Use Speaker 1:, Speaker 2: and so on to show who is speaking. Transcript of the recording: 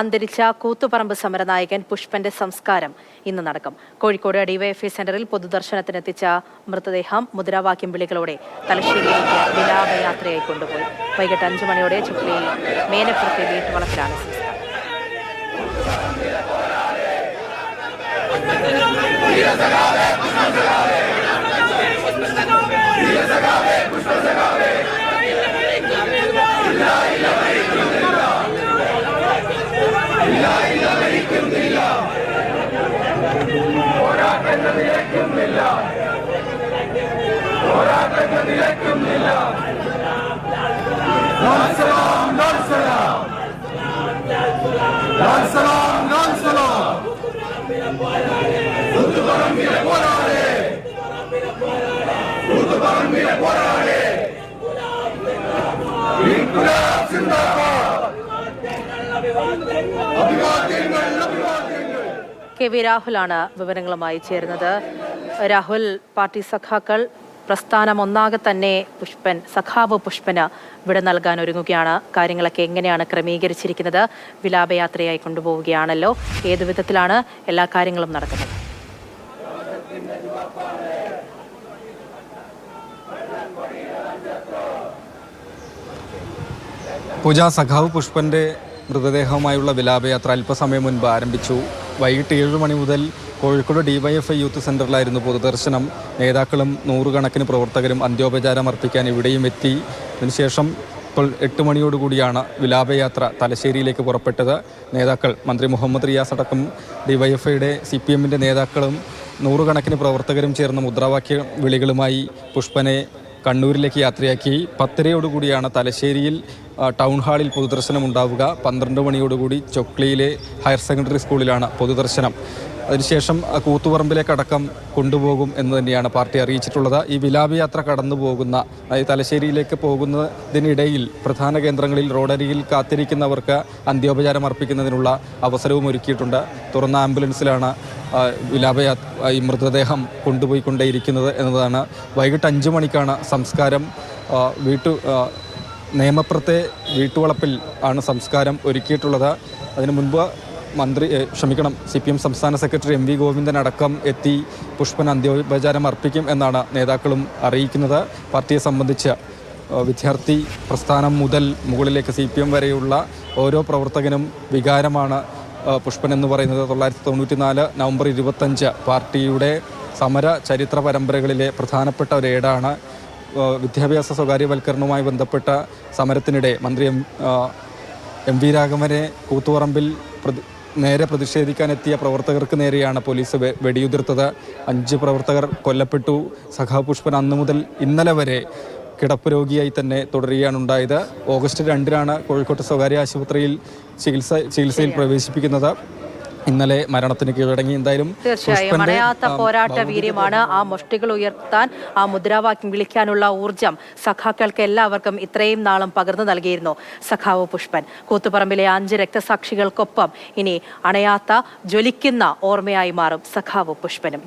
Speaker 1: അന്തരിച്ച കൂത്തുപറമ്പ് സമരനായകൻ പുഷ്പന്റെ സംസ്കാരം ഇന്ന് നടക്കും. കോഴിക്കോട് ഡിവൈഎഫ്ഐ സെന്ററിൽ പൊതുദർശനത്തിനെത്തിച്ച മൃതദേഹം മുദ്രാവാക്യം വിളികളോടെ തലശ്ശേരിയിലേക്ക് വിലാപയാത്രയായി കൊണ്ടുപോയി. വൈകിട്ട് അഞ്ചു മണിയോടെ ചുക്ലിയിൽ മേനപ്പുറത്തെ വീട്ടുവളപ്പിലാണ് സംസ്കാരം.
Speaker 2: പോരാളി ഇൻകുലാബ് സിന്ദാബാദ് അഭിവാദ്യങ്ങൾ അഭിവാദ്യങ്ങൾ
Speaker 1: കെ വി രാഹുലാണ് വിവരങ്ങളുമായി ചേരുന്നത്. രാഹുൽ പാർട്ടി സഖാക്കൾ പ്രസ്ഥാനം ഒന്നാകെ തന്നെ പുഷ്പൻ സഖാവ് പുഷ്പന് വിട നൽകാൻ ഒരുങ്ങുകയാണ്. കാര്യങ്ങളൊക്കെ എങ്ങനെയാണ് ക്രമീകരിച്ചിരിക്കുന്നത്? വിലാപയാത്രയായി കൊണ്ടുപോവുകയാണല്ലോ. ഏതു വിധത്തിലാണ് എല്ലാ കാര്യങ്ങളും നടക്കുന്നത്?
Speaker 3: പൂജ സഖാവ് പുഷ്പന്റെ മൃതദേഹവുമായുള്ള വിലാപയാത്ര അല്പസമയം മുൻപ് ആരംഭിച്ചു. വൈകിട്ട് ഏഴ് മണി മുതൽ കോഴിക്കോട് ഡിവൈഎഫ്ഐ യൂത്ത് സെന്ററിലായിരുന്നു പൊതുദർശനം. നേതാക്കളും നൂറുകണക്കിന് പ്രവർത്തകരും അന്ത്യോപചാരം അർപ്പിക്കാൻ ഇവിടെയും എത്തി. അതിനുശേഷം ഇപ്പോൾ എട്ട് മണിയോടുകൂടിയാണ് വിലാപയാത്ര തലശ്ശേരിയിലേക്ക് പുറപ്പെട്ടത്. നേതാക്കൾ മന്ത്രി മുഹമ്മദ് റിയാസ് അടക്കം ഡിവൈഎഫ്ഐയുടെ സി പി എമ്മിന്റെ നേതാക്കളും നൂറുകണക്കിന് പ്രവർത്തകരും ചേർന്ന മുദ്രാവാക്യ വിളികളുമായി പുഷ്പനെ കണ്ണൂരിലേക്ക് യാത്രയാക്കി പത്തരയോടുകൂടിയാണ് തലശ്ശേരിയിൽ ടൗൺ ഹാളിൽ പൊതുദർശനം ഉണ്ടാവുക പന്ത്രണ്ട് മണിയോടുകൂടി ചൊക്ലിയിലെ ഹയർ സെക്കൻഡറി സ്കൂളിലാണ് പൊതുദർശനം. അതിനുശേഷം കൂത്തുപറമ്പിലേക്കടക്കം കൊണ്ടുപോകും എന്ന് തന്നെയാണ് പാർട്ടി അറിയിച്ചിട്ടുള്ളത്. ഈ വിലാപയാത്ര കടന്നു പോകുന്ന തലശ്ശേരിയിലേക്ക് പോകുന്നതിനിടയിൽ പ്രധാന കേന്ദ്രങ്ങളിൽ റോഡരികിൽ കാത്തിരിക്കുന്നവർക്ക് അന്ത്യോപചാരം അർപ്പിക്കുന്നതിനുള്ള അവസരവും ഒരുക്കിയിട്ടുണ്ട്. തുറന്ന ആംബുലൻസിലാണ് ആ, വിലാപയാത്ര ഈ മൃതദേഹം കൊണ്ടുപോയിക്കൊണ്ടേയിരിക്കുന്നത് എന്നതാണ്. വൈകിട്ട് അഞ്ച് മണിക്കാണ് സംസ്കാരം വീട്ടു നേമപ്രത്തെ വീട്ടുവളപ്പിൽ ആണ് സംസ്കാരം ഒരുക്കിയിട്ടുള്ളത്. അതിനു മുൻപ് മന്ത്രി ക്ഷമിക്കണം സി പി എം സംസ്ഥാന സെക്രട്ടറി എം വി ഗോവിന്ദൻ അടക്കം എത്തി പുഷ്പൻ അന്ത്യോപചാരം അർപ്പിക്കും എന്നാണ് നേതാക്കളും അറിയിക്കുന്നത്. പാർട്ടിയെ സംബന്ധിച്ച് വിദ്യാർത്ഥി പ്രസ്ഥാനം മുതൽ മുകളിലേക്ക് സി പി എം വരെയുള്ള ഓരോ പ്രവർത്തകനും വികാരമാണ് പുഷ്പൻ എന്ന് പറയുന്നത്. തൊള്ളായിരത്തി തൊണ്ണൂറ്റി നാല് നവംബർ ഇരുപത്തഞ്ച് പാർട്ടിയുടെ സമര ചരിത്ര പരമ്പരകളിലെ പ്രധാനപ്പെട്ട ഒരു ഏടാണ്. വിദ്യാഭ്യാസ സ്വകാര്യവൽക്കരണവുമായി ബന്ധപ്പെട്ട സമരത്തിനിടെ മന്ത്രി എം എം വി രാഘവനെ കൂത്തുപറമ്പിൽ നേരെ പ്രതിഷേധിക്കാനെത്തിയ പ്രവർത്തകർക്ക് നേരെയാണ് പോലീസ് വെടിയുതിർത്തത്. അഞ്ച് പ്രവർത്തകർ കൊല്ലപ്പെട്ടു. സഖാപുഷ്പൻ അന്നു അന്ന് മുതൽ ഇന്നലെ വരെ കിടപ്പ് രോഗിയായി തന്നെ തുടരുകയാണ് ഉണ്ടായത്. ഓഗസ്റ്റ് രണ്ടിനാണ് കോഴിക്കോട്ട് സ്വകാര്യ ആശുപത്രിയിൽ ചികിത്സ ചികിത്സയിൽ പ്രവേശിപ്പിക്കുന്നത്. ഇന്നലെ മരണത്തിന് കീഴടങ്ങി. എന്തായാലും
Speaker 1: തീർച്ചയായും. അണയാത്ത പോരാട്ട വീര്യമാണ് ആ മുഷ്ടികൾ ഉയർത്താൻ ആ മുദ്രാവാക്യം വിളിക്കാനുള്ള ഊർജം സഖാക്കൾക്ക് എല്ലാവർക്കും ഇത്രയും നാളും പകർന്നു നൽകിയിരുന്നു സഖാവ് പുഷ്പൻ. കൂത്തുപറമ്പിലെ അഞ്ച് രക്തസാക്ഷികൾക്കൊപ്പം ഇനി അണയാത്ത ജ്വലിക്കുന്ന ഓർമ്മയായി മാറും സഖാവ് പുഷ്പനും.